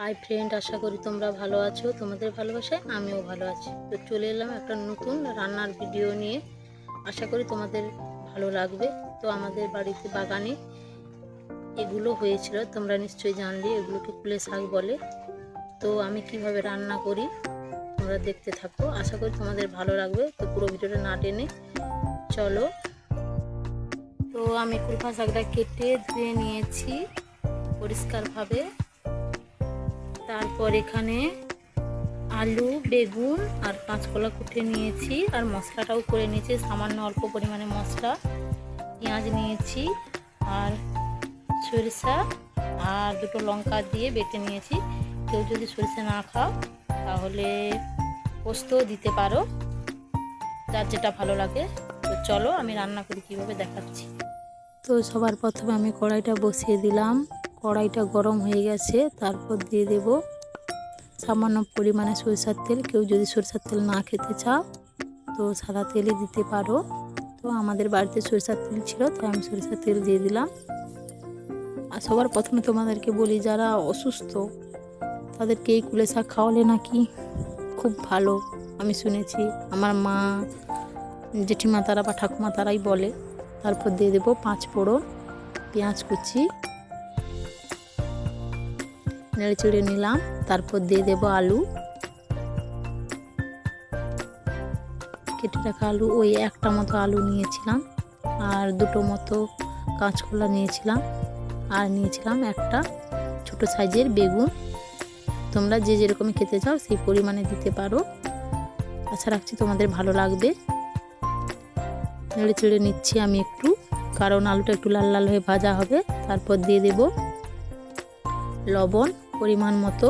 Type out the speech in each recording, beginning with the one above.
Hi friend আশা করি তোমরা ভালো আছো। তোমাদের ভালোবাসায় আমিও ভালো আছি। তো চলে এলাম একটা নতুন রান্নার ভিডিও নিয়ে। আশা করি তোমাদের ভালো লাগবে। তো আমাদের বাড়িতে বাগানে এগুলো হয়েছিল। তোমরা নিশ্চয়ই জানলে, এগুলোকে কুলে শাক বলে। তো আমি কীভাবে রান্না করি, তোমরা দেখতে থাকো। আশা করি তোমাদের ভালো লাগবে। তো পুরো ভিডিওটা না টেনে চলো। তো আমি কুলফা শাকটা কেটে ধুয়ে নিয়েছি পরিষ্কারভাবে। তারপর এখানে আলু, বেগুন আর কাঁচকলা কুটে নিয়েছি আর মশলাটাও করে নিয়েছি, সামান্য অল্প পরিমাণে মশলা, পেঁয়াজ নিয়েছি আর সরিষা আর দুটো লঙ্কা দিয়ে বেটে নিয়েছি। কেউ যদি সরিষা না খাও, তাহলে পোস্তও দিতে পারো, যার যেটা ভালো লাগে। তো চলো আমি রান্না করি, কীভাবে দেখাচ্ছি। তো সবার প্রথমে আমি কড়াইটা বসিয়ে দিলাম। কড়াইটা গরম হয়ে গেছে, তারপর দিয়ে দেব সামান্য পরিমাণে সরিষার তেল। কেউ যদি সরিষার তেল না খেতে চাও, তো সাদা তেলই দিতে পারো। তো আমাদের বাড়িতে সরিষার তেল ছিল, তাই আমি সরিষার তেল দিয়ে দিলাম। আর সবার প্রথমে তোমাদেরকে বলি, যারা অসুস্থ, তাদেরকে এই কুলে শাক খাওয়ালে নাকি খুব ভালো। আমি শুনেছি, আমার মা, জেঠিমা তারা বা ঠাকুমা তারাই বলে। তারপর দিয়ে দেবো পাঁচ ফোড়ন, পেঁয়াজ কুচি নেড়ে চেড়ে নিলাম, তারপর দিয়ে দেবো আলু। কেটে রাখা আলু, ওই একটা মতো আলু নিয়েছিলাম, আর দুটো মতো কাঁচকলা নিয়েছিলাম, আর নিয়েছিলাম একটা ছোট সাইজের বেগুন। তোমরা যে যেরকম খেতে চাও, সেই পরিমাণে দিতে পারো। আশা রাখছি তোমাদের ভালো লাগবে। নেড়ে চেড়ে নিচ্ছি আমি একটু, কারণ আলুটা একটু লাল লাল হয়ে ভাজা হবে, তারপর দিয়ে দেব লবণ। পরিমাণ মতো।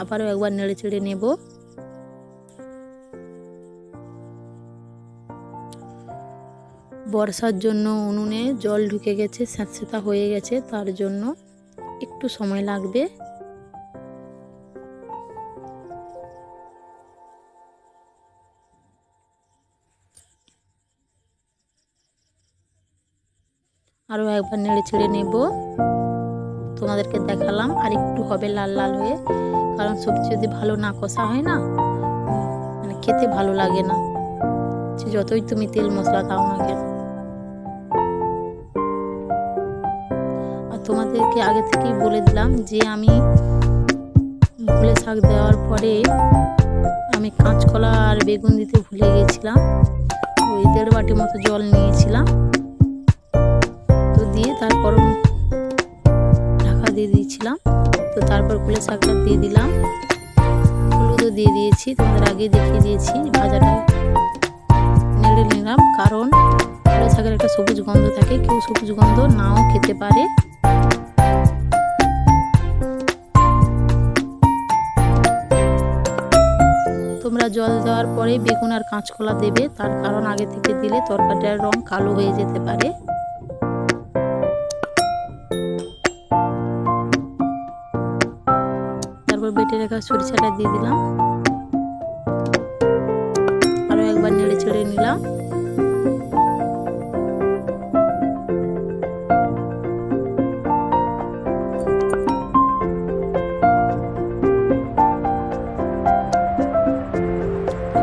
আবারও একবার নেড়ে চেড়ে নেব। বর্ষার জন্য উনুনে জল ঢুকে গেছে, স্যাঁতস্যাঁতা হয়ে গেছে, তার জন্য একটু সময় লাগবে। আরও একবার নেড়ে ছেড়ে নেব। তোমাদেরকে দেখালাম, আর একটু হবে লাল লাল হয়ে। কারণ সবজি যদি ভালো না কষা হয় না মানে খেতে ভালো লাগে না। যতই তুমি তেল মশলা দাও না কেন। আর তোমাদেরকে আগে থেকেই বলে দিলাম যে আমি ভুলে শাক দেওয়ার পরে আমি কাঁচকলা আর বেগুন দিতে ভুলে গেছিলাম। ওই দেড় বাটি মতো জল নিয়েছিলাম। তারপর কুলে শাকটা দিয়ে দিলাম। হলুদও দিয়ে দিয়েছি, তোমাদের আগে দেখিয়ে দিয়েছি ভাজাটা। নেড়ে নিলাম, কারণ কুলে শাকের একটা সবুজ গন্ধ থাকে, কেউ সবুজ গন্ধ নাও খেতে পারে। তোমরা জল দেওয়ার পরে বেগুন আর কাঁচকলা দেবে, তার কারণ আগে থেকে দিলে তরকারিটার রং কালো হয়ে যেতে পারে। বেটে রাখা সরিষাটা দিয়ে দিলাম। আরও একবার নেড়ে ছেড়ে নিলাম।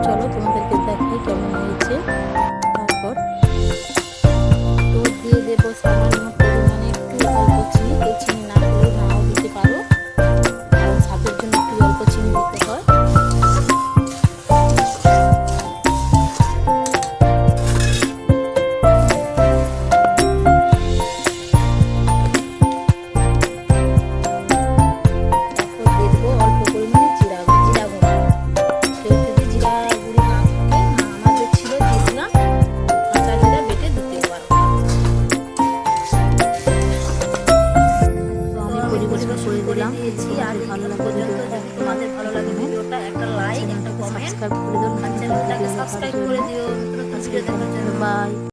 চলো তোমাদেরকে দেখাই কেমন হয়েছে। তারপর তো দিয়ে দেবো সামান্য দিলাম আর ভালো লাগবে তোমাদের ভালো লাগে ভিডিওটা একটা লাইক একটা কমেন্ট সাবস্ক্রাইব করে দিও। আজকে দেখার জন্য বাই